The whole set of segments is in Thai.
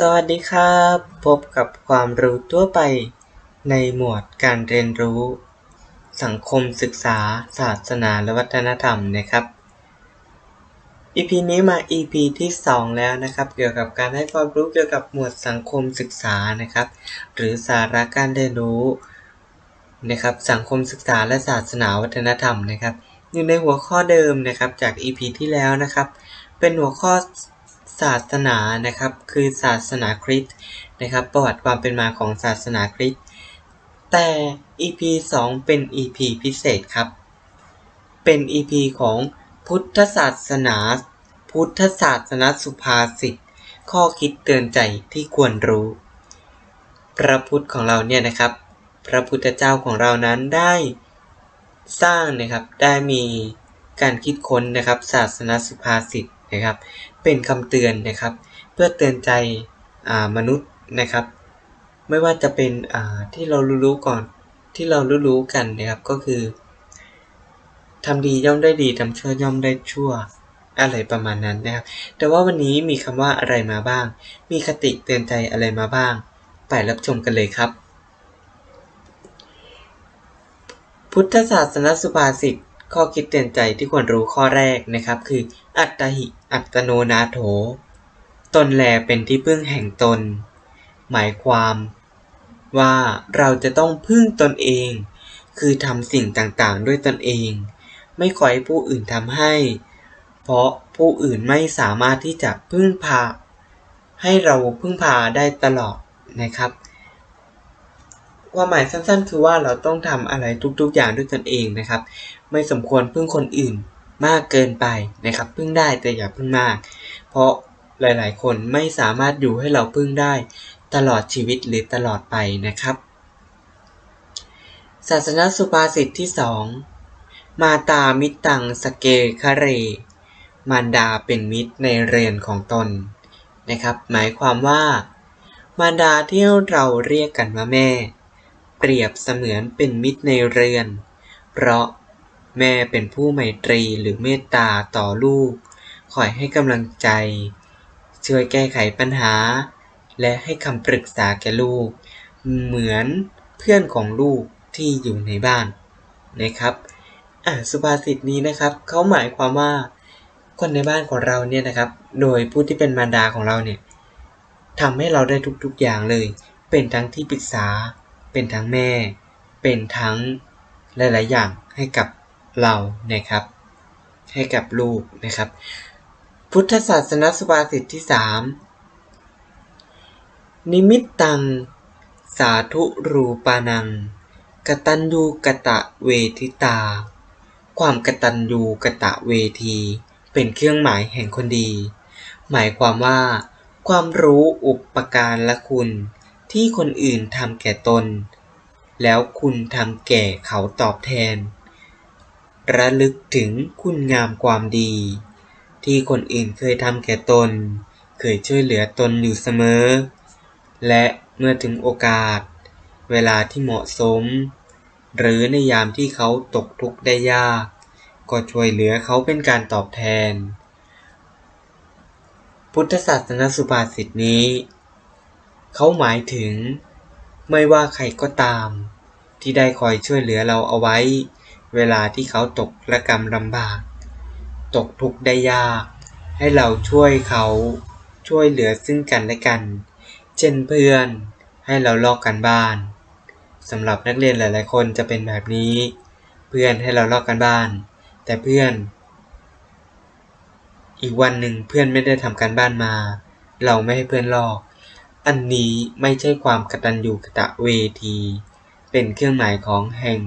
สวัสดีครับ พบกับความรู้ทั่วไปในหมวดการเรียนรู้ สังคมศึกษา ศาสนาและวัฒนธรรมนะครับ EP นี้มา EP ที่ 2 แล้วนะครับ เกี่ยวกับการให้ความรู้เกี่ยวกับหมวดสังคมศึกษานะครับ หรือสาระการเรียนรู้นะครับ สังคมศึกษาและศาสนาวัฒนธรรมนะครับ อยู่ในหัวข้อเดิมนะครับจาก EP ที่แล้วนะครับ เป็นหัวข้อ ศาสนานะครับ คือศาสนาคริสต์นะครับ ประวัติความเป็นมาของศาสนาคริสต์แต่ EP 2 เป็น EP พิเศษครับ เป็น EP ของพุทธศาสนา พุทธศาสนาสุภาษิตข้อคิดเตือนใจที่ควรรู้ พระพุทธของเราเนี่ยนะครับ พระพุทธเจ้าของเรานั้นได้สร้างนะครับได้มีการคิดค้นนะครับ ศาสนาสุภาษิตนะครับ เป็นคำเตือนนะครับ เพื่อเตือนใจมนุษย์นะครับ ไม่ว่าจะเป็นที่เรารู้ๆก่อนที่เรารู้ๆกันนะครับก็คือทำดีย่อมได้ดีทำชั่วย่อมได้ชั่วอะไรประมาณนั้นนะครับ แต่ว่าวันนี้มีคำว่าอะไรมาบ้าง มีคติเตือนใจอะไรมาบ้าง ไปรับชมกันเลยครับ พุทธศาสนสุภาษิตข้อคิดเตือนใจที่ควรรู้ข้อแรกนะครับ คือ อัตตหิ อัตโนนาโถ ตนแลเป็นที่พึ่งแห่งตน หมายความ ว่าเราจะต้องพึ่งตนเอง คือทำสิ่งต่างๆ ด้วยตนเอง ไม่ขอให้ผู้อื่นทำให้ เพราะผู้อื่นไม่สามารถที่จะพึ่งพา ให้เราพึ่งพาได้ตลอดนะครับความหมายสั้นๆ คือว่าเราต้องทำอะไรทุกๆ อย่างด้วยตนเองนะครับ ไม่สมควรพึ่งคนอื่น มากเกินไปนะครับพึ่งได้แต่อย่าพึ่งมาก เพราะหลายๆ คนไม่สามารถอยู่ให้เราพึ่งได้ตลอดชีวิตหรือตลอดไปนะครับ ศาสนสุภาษิตที่สองมาตามิตังสเกคะเร มารดาเป็นมิตรในเรือนของตนนะครับ หมายความว่า มารดาที่เราเรียกกันว่าแม่ เปรียบเสมือนเป็นมิตรในเรือน เพราะ แม่เป็นผู้ไมตรีหรือเมตตาต่อลูก คอยให้กำลังใจ ช่วยแก้ไขปัญหา และให้คำปรึกษาแก่ลูก เหมือนเพื่อนของลูกที่อยู่ในบ้านนะครับอ่าสุภาษิตนี้นะครับเขาหมายความว่า คนในบ้านของเราเนี่ยนะครับ โดยผู้ที่เป็นมารดาของเราเนี่ยทำให้เราได้ทุกๆอย่างเลย เป็นทั้งที่ปรึกษา เป็นทั้งแม่ เป็นทั้งหลายๆอย่างให้กับ เรานะครับ ให้กับลูกนะครับ พุทธศาสนสุภาษิตที่สามนิมิตตัง สาธุรูปานัง กตัญญูกะตะเวทิตา ความกตัญญูกะตะเวที เป็นเครื่องหมายแห่งคนดี หมายความว่า ความรู้อุปการละคุณที่คนอื่นทำแก่ตน แล้วคุณทำแก่เขาตอบแทน ระลึกถึงคุณงามความดี ที่คนอื่นเคยทำแก่ตน เคยช่วยเหลือตนอยู่เสมอ และเมื่อถึงโอกาส เวลาที่เหมาะสม หรือในยามที่เขาตกทุกข์ได้ยาก ก็ช่วยเหลือเขาเป็นการตอบแทน พุทธศาสนสุภาษิตนี้ เขาหมายถึง ไม่ว่าใครก็ตาม ที่ได้คอยช่วยเหลือเราเอาไว้ เวลาที่เขาตกระกรรมลำบาก ตกทุกข์ได้ยาก ให้เราช่วยเขาช่วยเหลือซึ่งกันและกัน เช่นเพื่อนให้เราลอกกันบ้านสำหรับนักเรียนหลาย ๆ คนจะเป็นแบบนี้ เพื่อนให้เราลอกกันบ้าน แต่เพื่อน อีกวันหนึ่งเพื่อนไม่ได้ทำการบ้านมา เราไม่ให้เพื่อนลอก อันนี้ไม่ใช่ความกตัญญูกตะเวที เป็นเครื่องหมายของแห่ง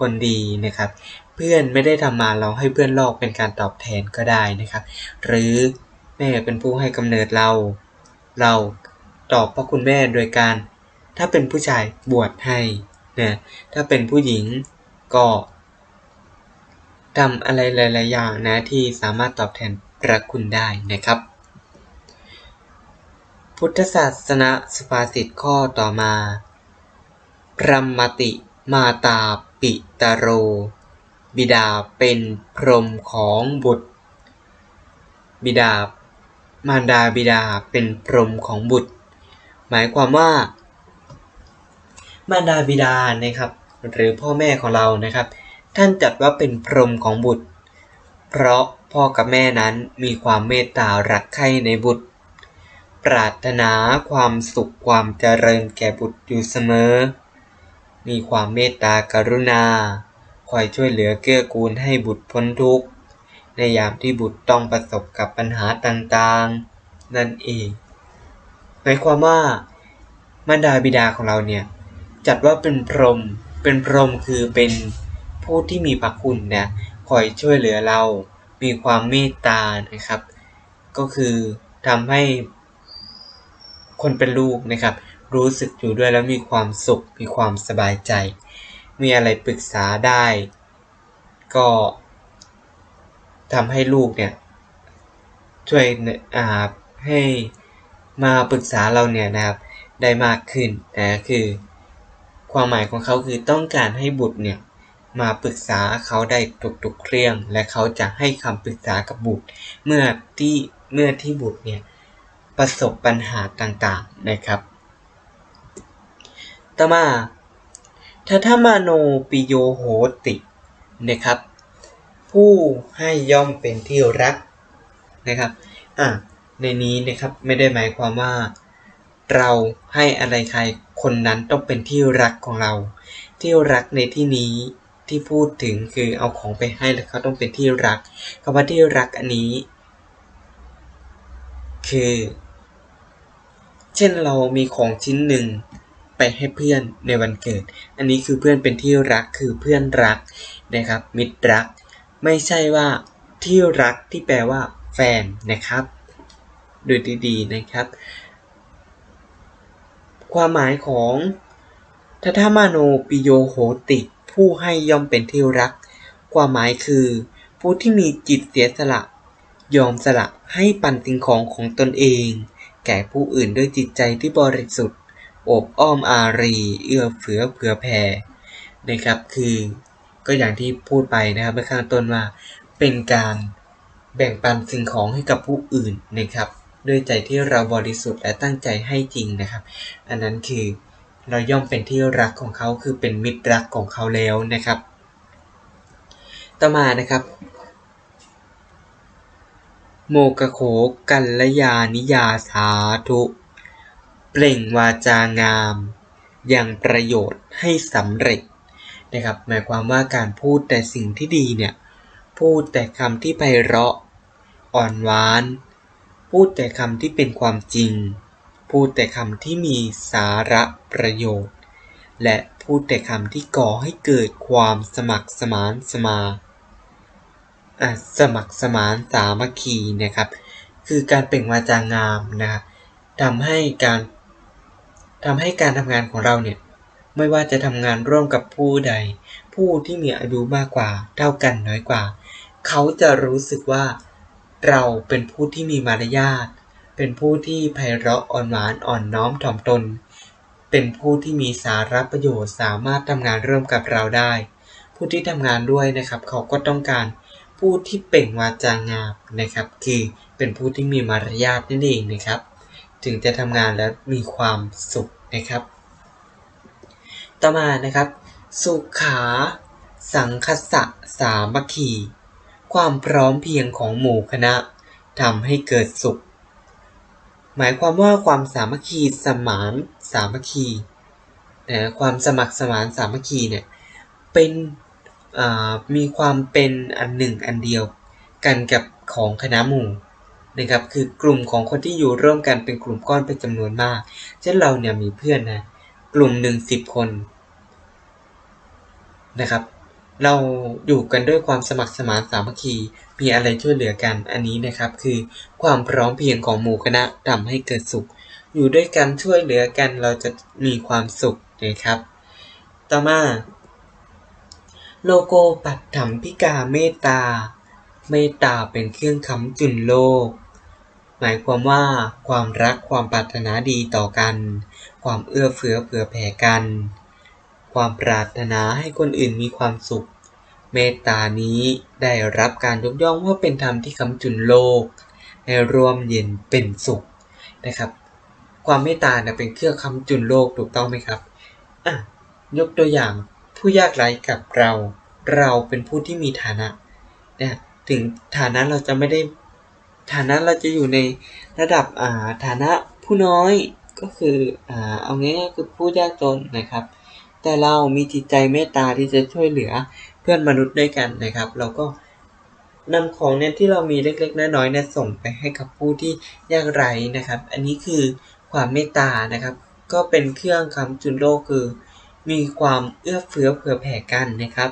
คนดีนะครับ เพื่อนไม่ได้ทำมาเราให้เพื่อนลอกเป็นการตอบแทนก็ได้นะครับ หรือแม่เป็นผู้ให้กำเนิดเรา เราตอบพระคุณแม่โดยการ ถ้าเป็นผู้ชายบวชให้นะถ้าเป็นผู้หญิงก็ทำอะไรหลาย ๆ อย่างนะที่สามารถตอบแทนพระคุณได้นะครับ พุทธศาสนาสภาษิตข้อต่อมาพรหมติมาตา ปิตโร บิดาเป็นพรหมของบุตร บิดามารดาบิดาเป็นพรหมของบุตร หมายความว่า มารดาบิดานะครับ หรือพ่อแม่ของเรานะครับ ท่านจัดว่าเป็นพรหมของบุตร เพราะพ่อกับแม่นั้นมีความเมตตารักใคร่ในบุตร ปรารถนาความสุขความเจริญแก่บุตรอยู่เสมอ มีความเมตตากรุณา คอยช่วยเหลือเกื้อกูลให้บุตรพ้นทุกข์ ในยามที่บุตรต้องประสบกับปัญหาต่างๆ นั่นเองหมายความว่ามารดาบิดาของเราเนี่ย จัดว่าเป็นพรหมเป็นพรหมคือเป็นผู้ที่มีพระคุณนะคอยช่วยเหลือเรา มีความเมตตานะครับ ก็คือทำให้คนเป็นลูกนะครับ รู้สึกอยู่ด้วยแล้วมีความสุข มีความสบายใจ มีอะไรปรึกษาได้ ก็ทำให้ลูกเนี่ย ช่วยอ่าให้มาปรึกษาเราเนี่ยนะครับ ได้มากขึ้นนะคือ ความหมายของเขาคือต้องการให้บุตรเนี่ยมาปรึกษาเขาได้ทุกๆเรื่องและเขาจะให้คำปรึกษากับบุตร เมื่อที่เมื่อที่บุตรเนี่ยประสบปัญหาต่างๆนะครับ ตมาทัทมาโนปิโยโหตินะครับ ผู้ให้ย่อมเป็นที่รักนะครับอะในนี้นะครับไม่ได้หมายความว่า เราให้อะไรใครคนนั้นต้องเป็นที่รักของเรา ที่รักในที่นี้ที่พูดถึงคือเอาของไปให้แล้วเขาต้องเป็นที่รักคำว่าที่รักอันนี้ คือ เช่นเรามีของชิ้นหนึ่ง ไปให้เพื่อนในวันเกิด อันนี้คือเพื่อนเป็นที่รักคือเพื่อนรักนะครับ มิตรรัก ไม่ใช่ว่าที่รักที่แปลว่า แฟนนะครับ ดูดีๆนะครับ ความหมายของทัทมาโนปิโยโหติ ผู้ให้ย่อมเป็นที่รัก ความหมายคือ ผู้ที่มีจิตเสียสละ ยอมสละให้ปันสิ่งของของตนเอง แก่ผู้อื่นด้วยจิตใจที่บริสุทธิ์ อบอ้อมอารี เอื้อเฟื้อเผื่อแผ่นะครับ คือก็อย่างที่พูดไปนะครับเมื่อข้างต้นว่าเป็นการแบ่งปันสิ่งของให้กับผู้อื่นนะครับ ด้วยใจที่เราบริสุทธิ์และตั้งใจให้จริงนะครับ อันนั้นคือเราย่อมเป็นที่รักของเขาคือเป็นมิตรรักของเขาแล้วนะครับ ต่อมานะครับ โมกโขกัลยานิยาสาธุ เปล่งวาจางาม อย่างประโยชน์ให้สำเร็จนะครับ หมายความว่าการพูดแต่สิ่งที่ดีเนี่ย พูดแต่คำที่ไพเราะ อ่อนหวาน พูดแต่คำที่เป็นความจริง พูดแต่คำที่มีสาระประโยชน์ และพูดแต่คำที่ก่อให้เกิดความสมัครสมานสมาสมัครสมานสามัคคีนะครับ คือการเปล่งวาจางามนะครับทำให้การ ทำให้การทำงานของเราเนี่ย ไม่ว่าจะทำงานร่วมกับผู้ใด ผู้ที่มีอายุมากกว่า เท่ากันน้อยกว่า เขาจะรู้สึกว่า เราเป็นผู้ที่มีมารยาท เป็นผู้ที่ไพเราะอ่อนหวานอ่อนน้อมถ่อมตน เป็นผู้ที่มีสาระประโยชน์สามารถทำงานร่วมกับเราได้ ผู้ที่ทำงานด้วยนะครับ เขาก็ต้องการผู้ที่เป่งวาจางามนะครับ คือเป็นผู้ที่มีมารยาทนั่นเองนะครับ ถึงจะทำงานแล้วมีความสุขนะครับ ต่อมานะครับ สุขา สังคสะสามัคคี ความพร้อมเพียงของหมู่คณะทำให้เกิดสุข หมายความว่าความสามัคคีสมานสามัคคีนะความสมัครสมานสามัคคีเนี่ยเป็นมีความเป็นอันหนึ่งอันเดียวกันกับของคณะหมู่ นะครับคือกลุ่มของคนที่อยู่ร่วมกันเป็นกลุ่มก้อนเป็นจำนวนมาก เช่นเราเนี่ยมีเพื่อนนะกลุ่มหนึ่งสิบคนนะครับ เราอยู่กันด้วยความสมัครสมานสามัคคีมีอะไรช่วยเหลือกันอันนี้นะครับ คือความพร้อมเพียงของหมู่คณะทำให้เกิดสุข อยู่ด้วยกันช่วยเหลือกันเราจะมีความสุขนะครับ ต่อมา โลโกปัตถัมพิกาเมตตาเมตตาเป็นเครื่องค้ำจุนโลก หมายความว่า ความรักความปรารถนาดีต่อกัน ความเอื้อเฟื้อเผื่อแผ่กัน ความปรารถนาให้คนอื่นมีความสุข เมตตานี้ได้รับการยกย่องว่าเป็นธรรมที่คำจุนโลก ให้ร่วมเย็นเป็นสุขนะครับ ความเมตตาเนี่ยเป็นเครื่องคำจุนโลกถูกต้องไหมครับอะยกตัวอย่างผู้ยากไร้กับเรา เราเป็นผู้ที่มีฐานะเนี่ยถึงฐานะเราจะไม่ได้ ฐานะเราจะอยู่ในระดับอ่าฐานะผู้น้อยก็คืออ่าเอาง่ายๆคือผู้ยากจนนะครับ แต่เรามีจิตใจเมตตาที่จะช่วยเหลือเพื่อนมนุษย์ด้วยกันนะครับ เราก็นำของเนี่ยที่เรามีเล็กๆน้อยๆเนี่ยส่งไปให้กับผู้ที่ยากไร้นะครับ อันนี้คือความเมตตานะครับ ก็เป็นเครื่องคำจุนโลกคือ มีความเอื้อเฟื้อเผื่อแผ่กันนะครับ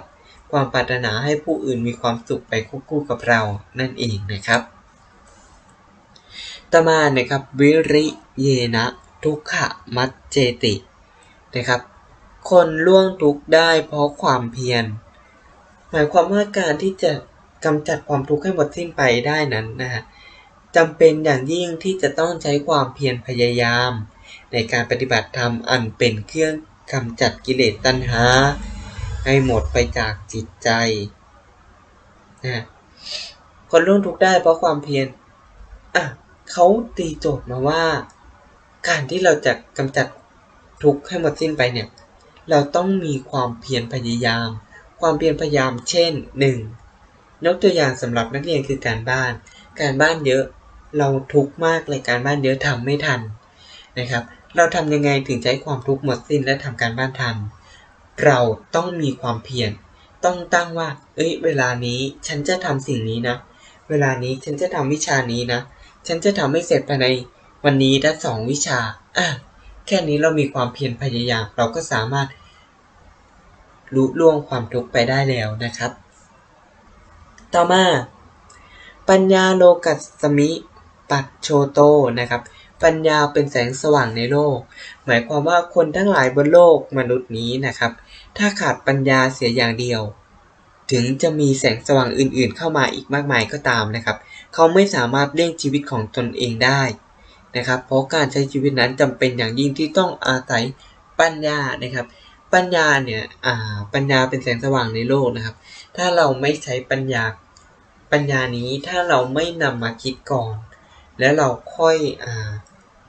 ความปรารถนาให้ผู้อื่นมีความสุขไปคู่กับเรานั่นเองนะครับ ต่อมานะครับ วิริเยนะ ทุกขมัจเจตินะครับ คนล่วงทุกข์ได้เพราะความเพียร หมายความว่าการที่จะกำจัดความทุกข์ให้หมดสิ้นไปได้นั้นนะฮะจำเป็นอย่างยิ่งที่จะต้องใช้ความเพียรพยายาม ในการปฏิบัติธรรมอันเป็นเครื่องกำจัดกิเลสตัณหา ให้หมดไปจากจิตใจนะคนล่วงทุกข์ได้เพราะความเพียรอะ เขาตีโจทย์มาว่า การที่เราจะกำจัดทุกข์ให้หมดสิ้นไปเนี่ย เราต้องมีความเพียรพยายาม ความเพียรพยายามเช่น 1. ยกตัวอย่างสำหรับนักเรียนคือการบ้าน การบ้านเยอะเราทุกข์มากเลยการบ้านเยอะทำไม่ทันนะครับ เราทำยังไงถึงใช้ความทุกข์หมดสิ้นและทำการบ้านทัน เราต้องมีความเพียรต้องตั้งว่า เอ้ย เวลานี้ฉันจะทำสิ่งนี้นะ เวลานี้ฉันจะทำวิชานี้นะ ฉันจะทำให้เสร็จภายในวันนี้ได้สองวิชา อะ แค่นี้เรามีความเพียรพยายาม เราก็สามารถรู้ล่วงความทุกข์ไปได้แล้วนะครับ ต่อมา ปัญญาโลกัสมิปัจโชโตนะครับ ปัญญาเป็นแสงสว่างในโลก หมายความว่าคนทั้งหลายบนโลกมนุษย์นี้นะครับ ถ้าขาดปัญญาเสียอย่างเดียว ถึงจะมีแสงสว่างอื่นๆเข้ามาอีกมากมายก็ตามนะครับ เขาไม่สามารถเลี้ยงชีวิตของตนเองได้นะครับ เพราะการใช้ชีวิตนั้นจำเป็นอย่างยิ่งที่ต้องอาศัยปัญญานะครับ ปัญญาเนี่ยปัญญาเป็นแสงสว่างในโลกนะครับ ถ้าเราไม่ใช้ปัญญาปัญญานี้ถ้าเราไม่นำมาคิดก่อน แล้วเราค่อยอา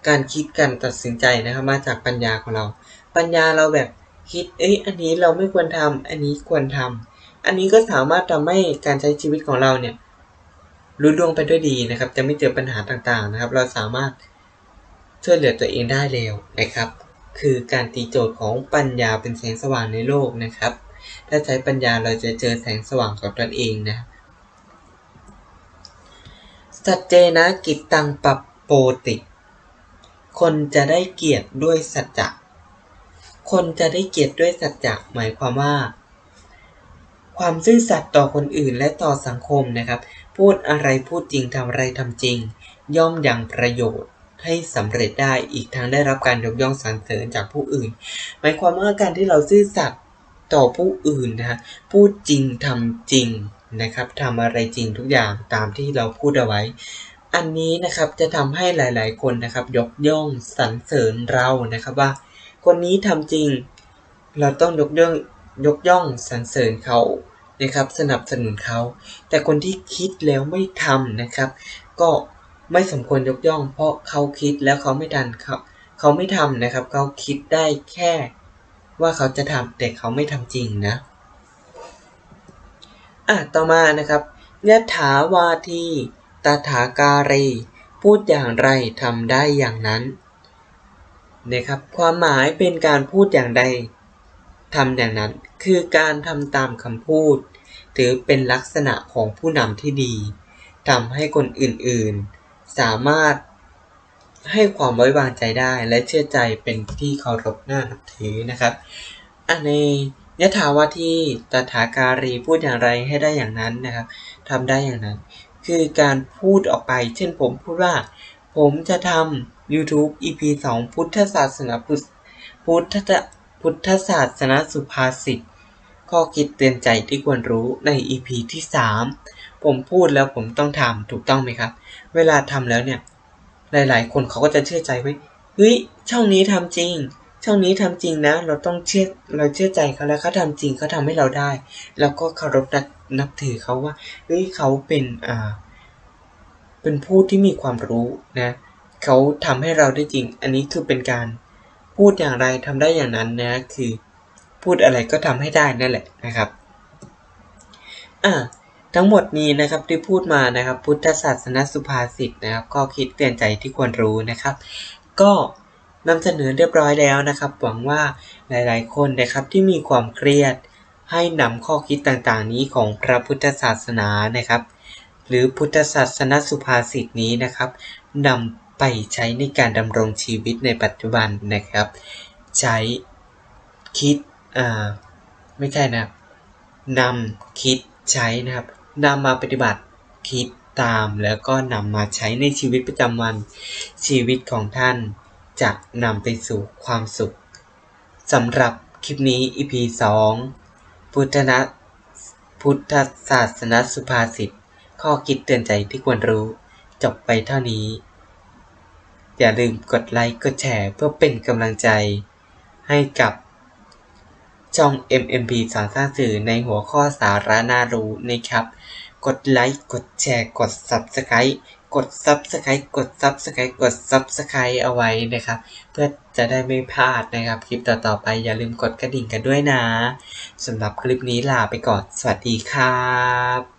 การคิดการตัดสินใจนะครับมาจากปัญญาของเรา ปัญญาเราแบบคิดเอ้ยอันนี้เราไม่ควรทำอันนี้ควรทำอันนี้ก็สามารถทำให้การใช้ชีวิตของเราเนี่ย รุ่ล่วงไปด้วยดีนะครับ จะไม่เจอปัญหาต่างๆนะครับ เราสามารถช่วยเหลือตัวเองได้เร็วนะครับ คือการตีโจทย์ของปัญญาเป็นแสงสว่างในโลกนะครับ ถ้าใช้ปัญญาเราจะเจอแสงสว่างของตนเองนะสัจเจนะกิตตังปัปโปติ คนจะได้เกียรติด้วยสัจจะคนจะได้เกียรติด้วยสัจจะหมายความว่า ความซื่อสัตย์ต่อคนอื่นและต่อสังคมนะครับ พูดอะไรพูดจริงทำอะไรทำจริง ย่อมยังประโยชน์ให้สำเร็จได้อีกทั้งได้รับการยกย่องสรรเสริญจากผู้อื่น หมายความว่าการที่เราซื่อสัตย์ต่อผู้อื่นนะฮะพูดจริงทำจริงนะครับทำอะไรจริงทุกอย่างตามที่เราพูดเอาไว้ อันนี้นะครับจะทำให้หลาย ๆ คนนะครับ ยกย่องสรรเสริญเรานะครับว่า คนนี้ทำจริง เราต้องยกย่องยกย่องสรรเสริญเขา นะครับ สนับสนุนเขา แต่คนที่คิดแล้วไม่ทำนะครับ ก็ไม่สมควรยกย่อง เพราะเขาคิดแล้วเขาไม่ทันเขาเขาไม่ทำนะครับ เขาคิดได้แค่ว่าเขาจะทำแต่เขาไม่ทำจริงนะอะต่อมานะครับยะถาวาทีตถาการีพูดอย่างไรทำได้อย่างนั้นนะครับ ความหมายเป็นการพูดอย่างใด ทำอย่างนั้นคือการทำตามคำพูด ถือเป็นลักษณะของผู้นำที่ดีทำให้คนอื่นๆ สามารถให้ความไว้วางใจได้และเชื่อใจเป็นที่เคารพน่านับถือนะครับ อันในยะถาวาที่ตถาการีพูดอย่างไรให้ได้อย่างนั้นนะครับทำได้อย่างนั้น คือการพูดออกไป เช่นผมพูดว่า ผมจะทำ YouTube EP 2 พุทธศาสนาพุทธ พุทธศาสนสุภาษิต ข้อคิดเตือนใจที่ควรรู้ใน EP ที่ 3 ผมพูดแล้วผมต้องทำถูกต้องไหมครับ เวลาทำแล้วเนี่ย หลาย ๆ คนเขาก็จะเชื่อใจไว้เฮ้ยช่องนี้ทำจริง ช่องนี้ทำจริงนะ เราต้องเชื่อเราเชื่อใจเขาแล้วเขาทำจริงเขาทำให้เราได้ แล้วก็เคารพนับถือเขาว่าเฮ้ยเขาเป็นอ่าเป็นผู้ที่มีความรู้นะเขาทำให้เราได้จริง อันนี้คือเป็นการ พูดอย่างไรทำได้อย่างนั้นนะคือ พูดอะไรก็ทำให้ได้นั่นแหละนะครับอ่าทั้งหมดนี้นะครับที่พูดมานะครับ พุทธศาสนสุภาษิตนะครับข้อคิดเตือนใจที่ควรรู้นะครับ ก็นำเสนอเรียบร้อยแล้วนะครับ หวังว่าหลาย ๆ คนนะครับที่มีความเครียด ให้นำข้อคิดต่างๆ นี้ของพระพุทธศาสนานะครับ หรือพุทธศาสนสุภาษิตนี้นะครับนำ ไปใช้ในการดำรงชีวิตในปัจจุบันนะครับ ใช้คิดอ่าไม่ใช่นะนำคิดใช้นะครับนำมาปฏิบัติคิดตามแล้วก็นำมาใช้ในชีวิตประจำวันชีวิตของท่านจะนำไปสู่ความสุขสำหรับคลิปนี้ EP 2 พุทธนะพุทธศาสนสุภาษิตข้อคิดเตือนใจที่ควรรู้ จบไปเท่านี้ อย่าลืมกดไลค์กดแชร์เพื่อเป็นกำลังใจ ให้กับช่อง MMP สอนสร้างสื่อในหัวข้อสาระน่ารู้นะครับ กดไลค์กดแชร์กด Subscribe กด Subscribe กด Subscribe กด Subscribe เอาไว้นะครับ เพื่อจะได้ไม่พลาดนะครับ คลิปต่อ ๆ ไปอย่าลืมกดกระดิ่งกันด้วยนะสำหรับคลิปนี้ลาไปก่อน สวัสดีครับ